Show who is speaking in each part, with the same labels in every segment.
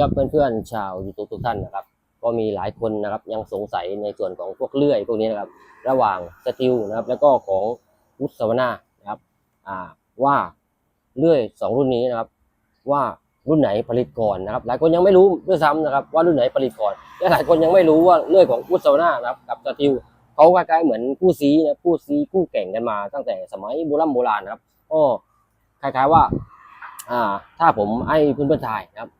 Speaker 1: ครับเพื่อนๆชาวยูทูบทุกท่านนะครับ ก็มีหลายคนนะครับยังสงสัยในส่วนของพวกเลื่อยพวกนี้นะครับ ระหว่างสติลนะครับแล้วก็ของวุฒิสวนานะครับอ่าว่าเลื่อยสองรุ่นนี้นะครับ ว่ารุ่นไหนผลิตก่อนนะครับ หลายคนยังไม่รู้ด้วยซ้ำนะครับ ว่ารุ่นไหนผลิตก่อนและหลายคนยังไม่รู้ว่าเลื่อยของวุฒิสวนานะครับกับสติลเขาคล้ายๆเหมือนคู่ซีนะคู่ซีคู่แข่งกันมาตั้งแต่สมัยโบราณโบราณนะครับก็คล้ายๆว่าอ่าถ้าผมให้เพื่อนๆทายนะครับ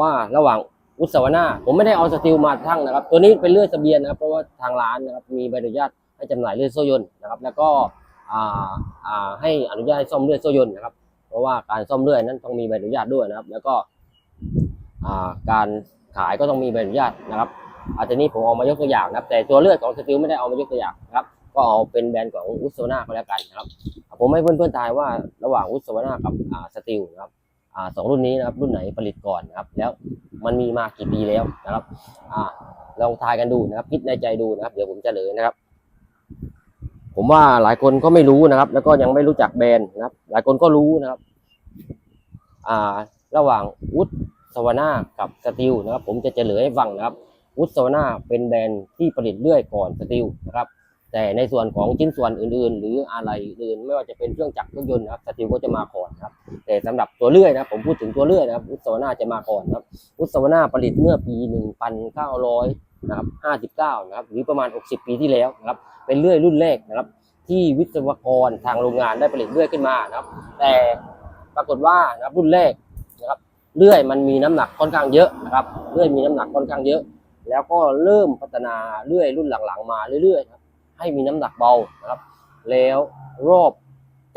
Speaker 1: ว่าระหว่างอุตสวนาผมไม่ได้เอาสติลมาทั้งนะครับ ตัวนี้เป็นเลื่อดเสบียนนะครับ เพราะว่าทางร้านนะครับมีใบอนุญาตให้จำหน่ายเลื่อดโซ่ยนต์นะครับ แล้วก็ให้อนุญาตให้ซ่อมเลื่อดโซ่ยนต์นะครับ เพราะว่าการซ่อมเลื่อดนั้นต้องมีใบอนุญาตด้วยนะครับ แล้วก็การขายก็ต้องมีใบอนุญาตนะครับอาจจะนี้ผมเอามายกตัวอย่างนะครับแต่ตัวเลือดของสติลไม่ได้เอามายกตัวอย่างนะครับก็เอาเป็นแบรนด์ของอุตสวนาก็แล้วกันนะครับ ผมให้เพื่อนๆทายว่าระหว่างอุตสวนากับสติลนะครับ สองรุ่นนี้นะครับรุ่นไหนผลิตก่อนนะครับแล้วมันมีมากี่ปีแล้วนะครับอ่าลองทายกันดูนะครับคิดในใจดูนะครับ เดี๋ยวผมจะเลยนะครับ ผมว่าหลายคนก็ไม่รู้นะครับ แล้วก็ยังไม่รู้จักแบรนด์นะครับ หลายคนก็รู้นะครับอ่าระหว่างวุฒสวนากับสติลนะครับ ผมจะเฉลยให้ฟังนะครับวุฒสวนาเป็นแบรนด์ที่ผลิตเลื่อยก่อนสติลนะครับ แต่ในส่วนของชิ้นส่วนอื่นๆ หรืออะไรอื่นไม่ว่าจะเป็นเครื่องจักรเครื่องยนต์นะครับสติลก็จะมาก่อนนะครับแต่สำหรับตัวเลื่อยนะผมพูดถึงตัวเลื่อยนะครับอุตสวนาจะมาก่อนนะครับอุตสวนาผลิตเมื่อปี 1900นะครับ59นะครับหรือประมาณ 60 ปีที่แล้วนะครับเป็นเลื่อยรุ่นแรกนะครับที่วิศวกรทางโรงงานได้ผลิตเลื่อยขึ้นมานะครับ แต่ปรากฏว่านะครับรุ่นแรกนะครับเลื่อยมันมีน้ำหนักค่อนข้างเยอะนะครับเลื่อยมีน้ำหนักค่อนข้างเยอะ แล้วก็เริ่มพัฒนาเลื่อยรุ่นหลังๆ มาเรื่อยๆนะครับ ให้มีน้ำหนักเบานะครับ แล้วรอบ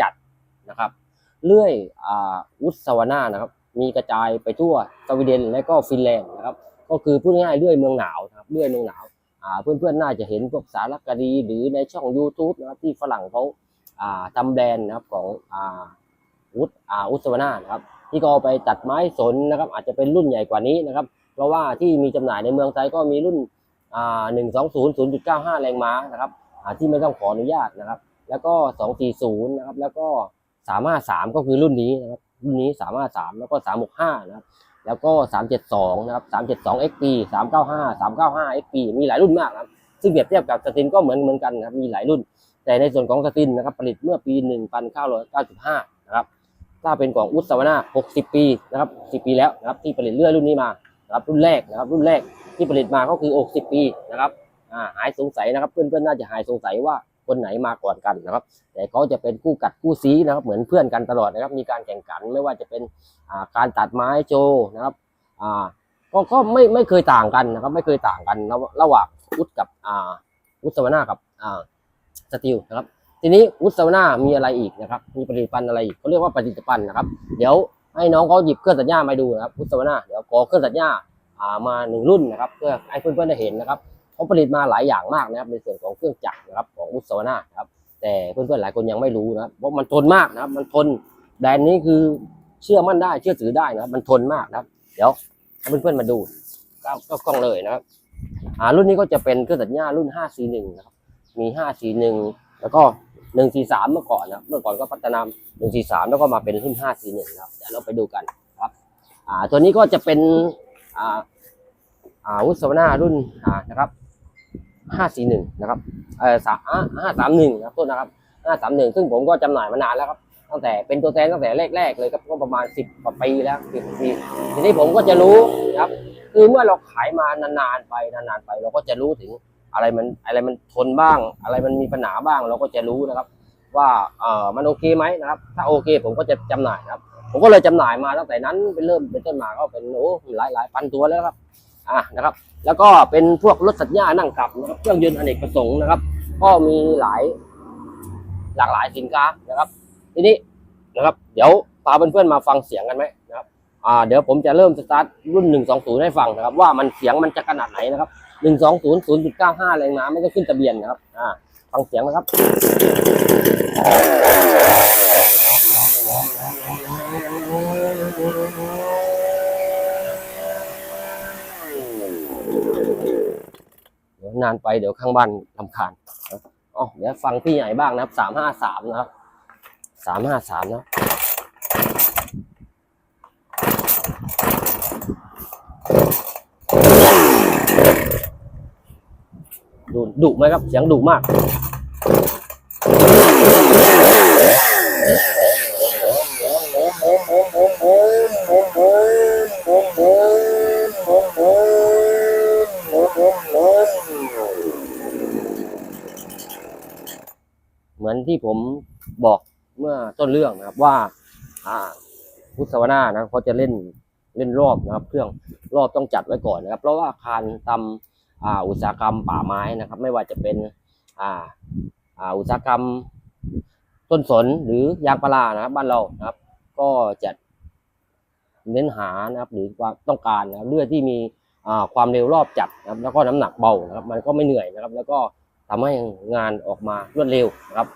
Speaker 1: จัดนะครับเลื่อยอ่าวุฒสวนานะครับ มีกระจายไปทั่วสวีเดนและก็ฟินแลนด์นะครับ ก็คือพูดง่ายๆเลื่อยเมืองหนาวนะครับเลื่อยเมืองหนาวเพื่อนๆน่าจะเห็นพวกสารคดีหรือในช่อง YouTube นะครับที่ฝรั่งเขาาทำแบรนด์นะครับของอ่าวุฒอ่าวุฒสวนานะครับ ที่ก็เอาไปตัดไม้สนนะครับ อาจจะเป็นรุ่นใหญ่กว่านี้นะครับ เพราะว่าที่มีจำหน่ายในเมืองไทยก็มีรุ่นอ่าหนึ่งสองศูนย์ศูนย์จุดเก้าห้าแรงม้านะครับ ที่ไม่ต้องขออนุญาตนะครับ แล้วก็สองสี่ศูนย์นะครับ แล้วก็สามห้าสามก็คือรุ่นนี้นะครับรุ่นนี้สามห้าสามแล้วก็สามหกห้านะครับ แล้วก็สามเจ็ดสองนะครับสามเจ็ดสอง XP สามเก้าห้าสามเก้าห้า XP มีหลายรุ่นมากนะครับซึ่งเปรียบเทียบกับสตินก็เหมือนเหมือนกันนะครับมีหลายรุ่น แต่ในส่วนของสตินนะครับผลิตเมื่อปีหนึ่งพันเก้าร้อยเก้าสิบห้านะครับถ้าเป็นของอุตสวนาหกสิบปีนะครับสิบปีแล้วนะครับที่ผลิตเลื่อยรุ่นนี้มานะครับรุ่นแรกนะครับรุ่นแรกที่ผลิตมาก็คือหกสิบปีนะครับ หายสงสัยนะครับเพื่อนๆน่าจะหายสงสัยว่าคนไหนมาก่อนกันนะครับ แต่เขาจะเป็นคู่กัดคู่ซีนะครับ เหมือนเพื่อนกันตลอดนะครับ มีการแข่งขันไม่ว่าจะเป็นอ่าการตัดไม้โจนะครับอ่าก็ก็ไม่ไม่เคยต่างกันนะครับ ไม่เคยต่างกันระหว่างอุดกับอ่าอุตสวนากับอ่าสติลนะครับ ทีนี้อุตสวนามีอะไรอีกนะครับ มีผลิตภัณฑ์อะไรอีกเขาเรียกว่าผลิตภัณฑ์นะครับ เดี๋ยวให้น้องเขาหยิบเครื่องตัดหญ้ามาดูนะครับอุตสวนาเดี๋ยวขอเครื่องตัดหญ้าอ่ามาหนึ่งรุ่นนะครับ เพื่อให้เพื่อนๆได้เห็นนะครับ เขาผลิตมาหลายอย่างมากนะครับในส่วนของเครื่องจักรนะครับของอุตสวนานะครับแต่เพื่อนๆหลายคนยังไม่รู้นะครับเพราะมันทนมากนะครับ มันทนแบรนด์นี้คือเชื่อมั่นได้เชื่อถือได้นะครับ มันทนมากนะครับ เดี๋ยวให้เพื่อนๆมาดูก็กล้องเลยนะครับอ่ารุ่นนี้ก็จะเป็นเครื่องตัดหญ้ารุ่น 541 นะครับ มี 541 แล้วก็ 143 เมื่อก่อนนะเมื่อก่อนก็พัฒนา 143 แล้วก็มาเป็นรุ่น 541 นะครับ เดี๋ยวเราไปดูกันนะครับอ่าตัวนี้ก็จะเป็นอ่าอาวุฒสวนารุ่นอ่านะครับ 541นะครับเออสามห้าสามหนึ่งครับต้นนะครับห้าสามหนึ่งซึ่งผมก็จำหน่ายมานานแล้วครับตั้งแต่เป็นตัวแทนตั้งแต่แรกๆเลยครับก็ประมาณสิบกว่าปีแล้วสิบปีทีนี้ผมก็จะรู้นะครับคือเมื่อเราขายมานานๆไปนานๆไป เราก็จะรู้ถึงอะไรมันอะไรมันทนบ้าง อะไรมันมีปัญหาบ้าง เราก็จะรู้นะครับ ว่าเออมันโอเคไหมนะครับ ถ้าโอเคผมก็จะจำหน่ายครับ ผมก็เลยจำหน่ายมาตั้งแต่นั้นเป็นเริ่มเป็นต้นมาก็เป็นโอ้หลายหลายพันตัวแล้วครับ อะนะครับ แล้วก็เป็นพวกรถสัญญานั่งกลับนะครับ เครื่องยนต์อเนกประสงค์นะครับ ก็มีหลายหลากหลายสินค้านะครับ ทีนี้นะครับ เดี๋ยวพาเพื่อนๆมาฟังเสียงกันไหมนะครับอ่าเดี๋ยวผมจะเริ่มสตาร์ทรุ่นหนึ่งสองศูนย์ให้ฟังนะครับ ว่ามันเสียงมันจะขนาดไหนนะครับหนึ่งสองศูนย์ศูนย์จุดเก้าห้าแรงม้าไม่ต้องขึ้นทะเบียนนะครับอ่าฟังเสียงนะครับ เดี๋ยวนานไปเดี๋ยวข้างบ้านลำคาญอ๋อเดี๋ยวฟังพี่ใหญ่บ้างนะครับสามห้าสามนะครับสามห้าสามนะดุดุไหมครับ เสียงดุมาก ที่ผมบอกเมื่อต้นเรื่องนะครับว่าอ่าพุทธสวนานะเขาจะเล่นเล่นรอบนะครับ เครื่องรอบต้องจัดไว้ก่อนนะครับ เพราะว่าคานตำอ่าอุตสาหกรรมป่าไม้นะครับ ไม่ว่าจะเป็นอ่าอุตสาหกรรมต้นสนหรือยางพารานะครับบ้านเรานะครับ ก็จะเน้นหานะครับ หรือควาต้องการนะรเลือดที่มีอ่าความเร็วรอบจัดนะครับ แล้วก็น้ำหนักเบานะครับ มันก็ไม่เหนื่อยนะครับ แล้วก็ทำให้งานออกมารวดเร็วนะครับ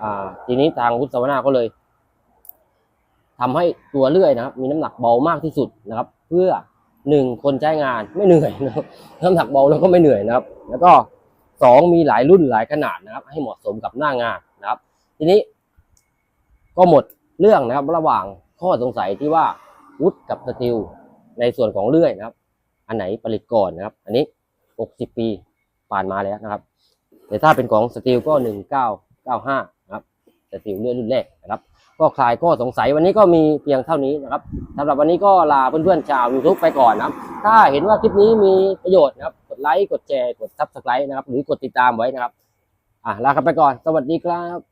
Speaker 1: อ่า ทีนี้ทางพุทธสวนาก็เลยทำให้ตัวเลื่อยนะครับ มีน้ำหนักเบามากที่สุดนะครับ เพื่อหนึ่งคนใช้งานไม่เหนื่อยนะครับน้ำหนักเบาแล้วก็ไม่เหนื่อยนะครับ แล้วก็สองมีหลายรุ่นหลายขนาดนะครับ ให้เหมาะสมกับหน้างานนะครับ ทีนี้ ก็หมดเรื่องนะครับ ระหว่างข้อสงสัยที่ว่าวุฒกับสตีลในส่วนของเลื่อยนะครับ อันไหนผลิตก่อนนะครับ อันนี้60ปีผ่านมาแล้วนะครับ แต่ถ้าเป็นของสตีลก็ 1995 จะติวเลื่อดรุ่นแรกนะครับ ก็คลายข้อสงสัยวันนี้ก็มีเพียงเท่านี้นะครับสำหรับวันนี้ก็ลาเพื่อนๆชาวยูทูบไปก่อนนะครับ ถ้าเห็นว่าคลิปนี้มีประโยชน์นะครับกดไลค์กดแชร์กดซับสไครต์นะครับหรือกดติดตามไว้นะครับอะลากันไปก่อน สวัสดีครับ